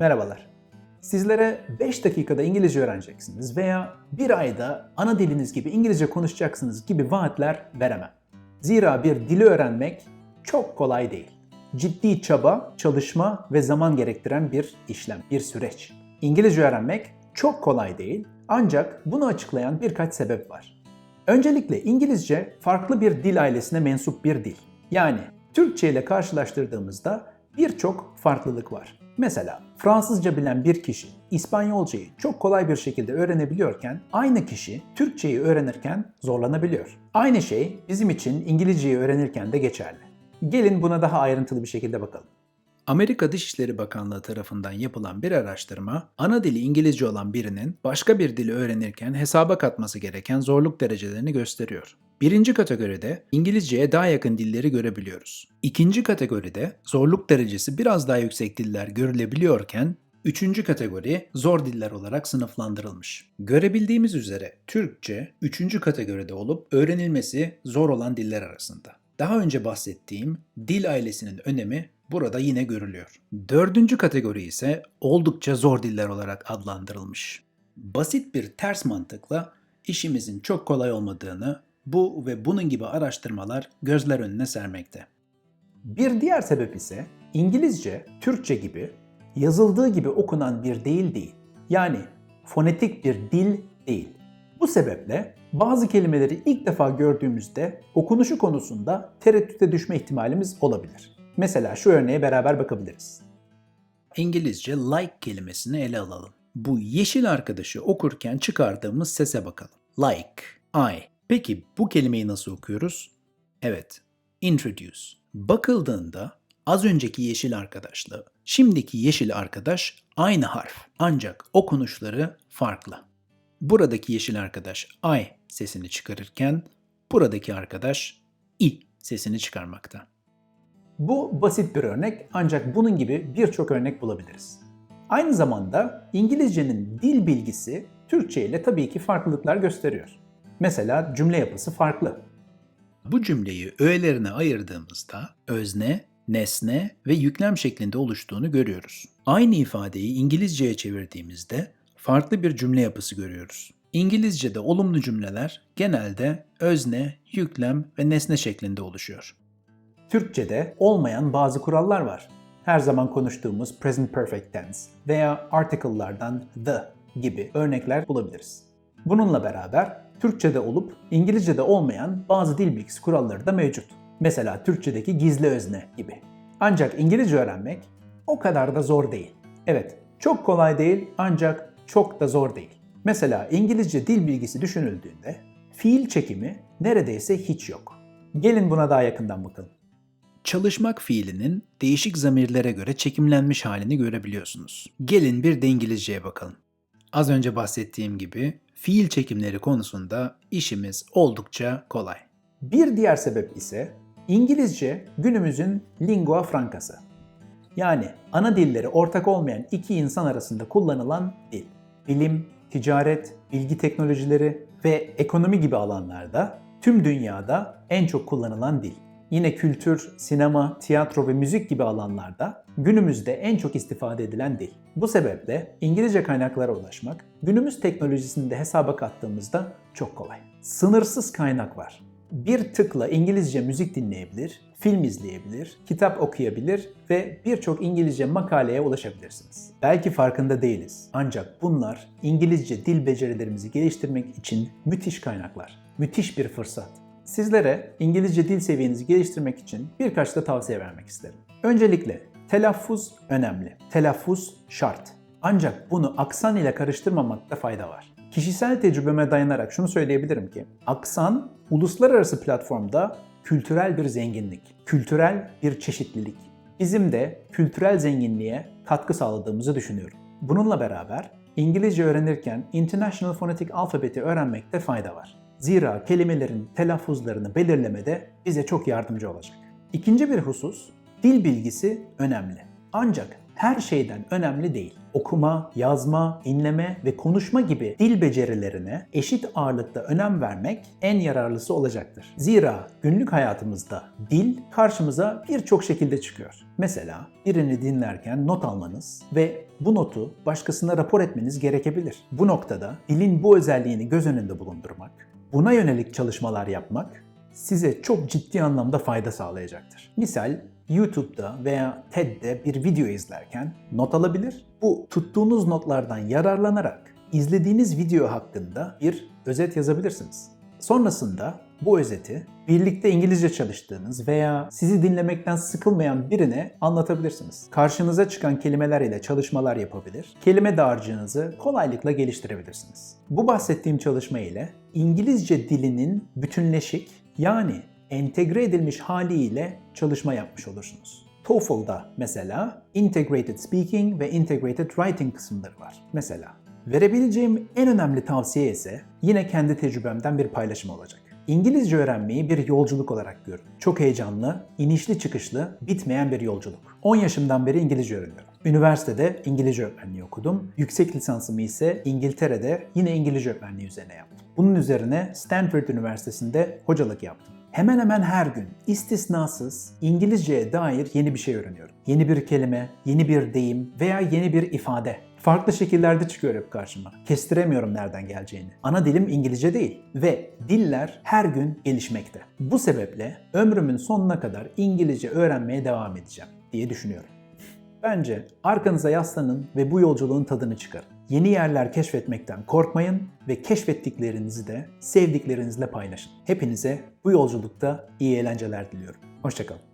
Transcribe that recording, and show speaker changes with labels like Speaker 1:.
Speaker 1: Merhabalar. Sizlere 5 dakikada İngilizce öğreneceksiniz veya bir ayda ana diliniz gibi İngilizce konuşacaksınız gibi vaatler veremem. Zira bir dili öğrenmek çok kolay değil. Ciddi çaba, çalışma ve zaman gerektiren bir işlem, bir süreç. İngilizce öğrenmek çok kolay değil ancak bunu açıklayan birkaç sebep var. Öncelikle İngilizce farklı bir dil ailesine mensup bir dil. Yani Türkçe ile karşılaştırdığımızda birçok farklılık var. Mesela Fransızca bilen bir kişi İspanyolcayı çok kolay bir şekilde öğrenebiliyorken aynı kişi Türkçeyi öğrenirken zorlanabiliyor. Aynı şey bizim için İngilizceyi öğrenirken de geçerli. Gelin buna daha ayrıntılı bir şekilde bakalım.
Speaker 2: Amerika Dışişleri Bakanlığı tarafından yapılan bir araştırma, ana dili İngilizce olan birinin başka bir dili öğrenirken hesaba katması gereken zorluk derecelerini gösteriyor. Birinci kategoride İngilizceye daha yakın dilleri görebiliyoruz. İkinci kategoride zorluk derecesi biraz daha yüksek diller görülebiliyorken, Üçüncü kategori zor diller olarak sınıflandırılmış. Görebildiğimiz üzere Türkçe üçüncü kategoride olup öğrenilmesi zor olan diller arasında. Daha önce bahsettiğim dil ailesinin önemi burada yine görülüyor. Dördüncü kategori ise oldukça zor diller olarak adlandırılmış. Basit bir ters mantıkla işimizin çok kolay olmadığını bu ve bunun gibi araştırmalar gözler önüne sermekte.
Speaker 1: Bir diğer sebep ise İngilizce, Türkçe gibi yazıldığı gibi okunan bir değil değil. Yani fonetik bir dil değil. Bu sebeple bazı kelimeleri ilk defa gördüğümüzde okunuşu konusunda tereddüte düşme ihtimalimiz olabilir. Mesela şu örneğe beraber bakabiliriz.
Speaker 2: İngilizce like kelimesini ele alalım. Bu yeşil arkadaşı okurken çıkardığımız sese bakalım. Like, I. Peki bu kelimeyi nasıl okuyoruz? Evet, introduce. Bakıldığında az önceki yeşil arkadaşla şimdiki yeşil arkadaş aynı harf ancak okunuşları farklı. Buradaki yeşil arkadaş I sesini çıkarırken buradaki arkadaş I sesini çıkarmakta.
Speaker 1: Bu basit bir örnek ancak bunun gibi birçok örnek bulabiliriz. Aynı zamanda İngilizcenin dil bilgisi Türkçe ile tabii ki farklılıklar gösteriyor. Mesela cümle yapısı farklı.
Speaker 2: Bu cümleyi öğelerine ayırdığımızda özne, nesne ve yüklem şeklinde oluştuğunu görüyoruz. Aynı ifadeyi İngilizceye çevirdiğimizde farklı bir cümle yapısı görüyoruz. İngilizce'de olumlu cümleler genelde özne, yüklem ve nesne şeklinde oluşuyor.
Speaker 1: Türkçe'de olmayan bazı kurallar var. Her zaman konuştuğumuz present perfect tense veya article'lardan the gibi örnekler bulabiliriz. Bununla beraber Türkçe'de olup İngilizce'de olmayan bazı dil bilgisi kuralları da mevcut. Mesela Türkçedeki gizli özne gibi. Ancak İngilizce öğrenmek o kadar da zor değil. Evet, çok kolay değil ancak çok da zor değil. Mesela İngilizce dil bilgisi düşünüldüğünde fiil çekimi neredeyse hiç yok. Gelin buna daha yakından bakalım.
Speaker 2: Çalışmak fiilinin değişik zamirlere göre çekimlenmiş halini görebiliyorsunuz. Gelin bir de İngilizceye bakalım. Az önce bahsettiğim gibi fiil çekimleri konusunda işimiz oldukça kolay.
Speaker 1: Bir diğer sebep ise İngilizce günümüzün lingua francası. Yani ana dilleri ortak olmayan iki insan arasında kullanılan dil. Bilim, ticaret, bilgi teknolojileri ve ekonomi gibi alanlarda tüm dünyada en çok kullanılan dil. Yine kültür, sinema, tiyatro ve müzik gibi alanlarda günümüzde en çok istifade edilen dil. Bu sebeple İngilizce kaynaklara ulaşmak günümüz teknolojisini de hesaba kattığımızda çok kolay. Sınırsız kaynak var. Bir tıkla İngilizce müzik dinleyebilir, film izleyebilir, kitap okuyabilir ve birçok İngilizce makaleye ulaşabilirsiniz. Belki farkında değiliz ancak bunlar İngilizce dil becerilerimizi geliştirmek için müthiş kaynaklar. Müthiş bir fırsat. Sizlere İngilizce dil seviyenizi geliştirmek için birkaç da tavsiye vermek isterim. Öncelikle telaffuz önemli. Telaffuz şart. Ancak bunu aksan ile karıştırmamakta fayda var. Kişisel tecrübeme dayanarak şunu söyleyebilirim ki aksan uluslararası platformda kültürel bir zenginlik, kültürel bir çeşitlilik. Bizim de kültürel zenginliğe katkı sağladığımızı düşünüyorum. Bununla beraber İngilizce öğrenirken International Phonetic Alphabet'i öğrenmekte fayda var. Zira kelimelerin telaffuzlarını belirlemede bize çok yardımcı olacak. İkinci bir husus, dil bilgisi önemli. Ancak her şeyden önemli değil. Okuma, yazma, dinleme ve konuşma gibi dil becerilerine eşit ağırlıkta önem vermek en yararlısı olacaktır. Zira günlük hayatımızda dil karşımıza birçok şekilde çıkıyor. Mesela birini dinlerken not almanız ve bu notu başkasına rapor etmeniz gerekebilir. Bu noktada dilin bu özelliğini göz önünde bulundurmak, buna yönelik çalışmalar yapmak size çok ciddi anlamda fayda sağlayacaktır. Misal YouTube'da veya TED'de bir video izlerken not alabilir. Bu tuttuğunuz notlardan yararlanarak izlediğiniz video hakkında bir özet yazabilirsiniz. Sonrasında bu özeti birlikte İngilizce çalıştığınız veya sizi dinlemekten sıkılmayan birine anlatabilirsiniz. Karşınıza çıkan kelimeler ile çalışmalar yapabilir, kelime dağarcığınızı kolaylıkla geliştirebilirsiniz. Bu bahsettiğim çalışma ile İngilizce dilinin bütünleşik yani entegre edilmiş haliyle çalışma yapmış olursunuz. TOEFL'da mesela Integrated Speaking ve Integrated Writing kısımları var. Mesela verebileceğim en önemli tavsiye ise yine kendi tecrübemden bir paylaşım olacak. İngilizce öğrenmeyi bir yolculuk olarak görün. Çok heyecanlı, inişli çıkışlı, bitmeyen bir yolculuk. 10 yaşımdan beri İngilizce öğreniyorum. Üniversitede İngilizce öğretmenliği okudum. Yüksek lisansımı ise İngiltere'de yine İngilizce öğretmenliği üzerine yaptım. Bunun üzerine Stanford Üniversitesi'nde hocalık yaptım. Hemen hemen her gün istisnasız İngilizceye dair yeni bir şey öğreniyorum. Yeni bir kelime, yeni bir deyim veya yeni bir ifade. Farklı şekillerde çıkıyor hep karşıma. Kestiremiyorum nereden geleceğini. Ana dilim İngilizce değil ve diller her gün gelişmekte. Bu sebeple ömrümün sonuna kadar İngilizce öğrenmeye devam edeceğim diye düşünüyorum. Bence arkanıza yaslanın ve bu yolculuğun tadını çıkarın. Yeni yerler keşfetmekten korkmayın ve keşfettiklerinizi de sevdiklerinizle paylaşın. Hepinize bu yolculukta iyi eğlenceler diliyorum. Hoşçakalın.